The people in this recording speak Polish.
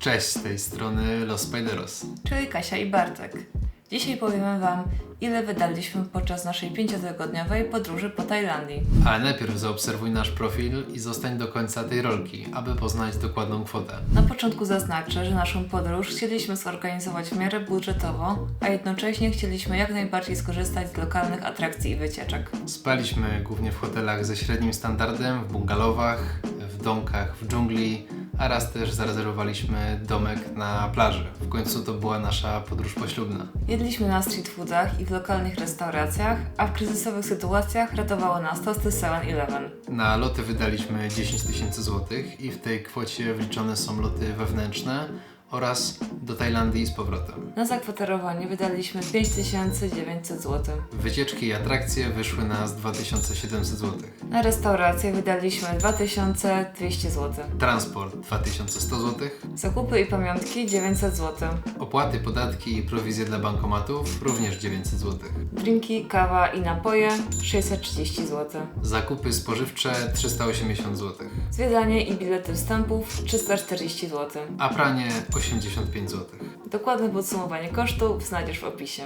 Cześć, z tej strony Los Spideros. czyli Kasia i Bartek. Dzisiaj powiemy Wam, ile wydaliśmy podczas naszej pięciotygodniowej podróży po Tajlandii. Ale najpierw zaobserwuj nasz profil i zostań do końca tej rolki, aby poznać dokładną kwotę. Na początku zaznaczę, że naszą podróż chcieliśmy zorganizować w miarę budżetowo, a jednocześnie chcieliśmy jak najbardziej skorzystać z lokalnych atrakcji i wycieczek. Spaliśmy głównie w hotelach ze średnim standardem, w bungalowach, w domkach w dżungli, a raz też zarezerwowaliśmy domek na plaży. W końcu to była nasza podróż poślubna. Jedliśmy na street foodach i w lokalnych restauracjach, a w kryzysowych sytuacjach ratowało nas tosty 7-Eleven. Na loty wydaliśmy 10 tysięcy złotych i w tej kwocie wliczone są loty wewnętrzne oraz do Tajlandii i z powrotem. Na zakwaterowanie wydaliśmy 5900 zł. Wycieczki i atrakcje wyszły nas 2700 zł. Na restaurację wydaliśmy 2200 zł. Transport 2100 zł. Zakupy i pamiątki 900 zł. Opłaty, podatki i prowizje dla bankomatów również 900 zł. Drinki, kawa i napoje 630 zł. Zakupy spożywcze 380 zł. Zwiedzanie i bilety wstępów 340 zł. A pranie 85 zł. Dokładne podsumowanie kosztów znajdziesz w opisie.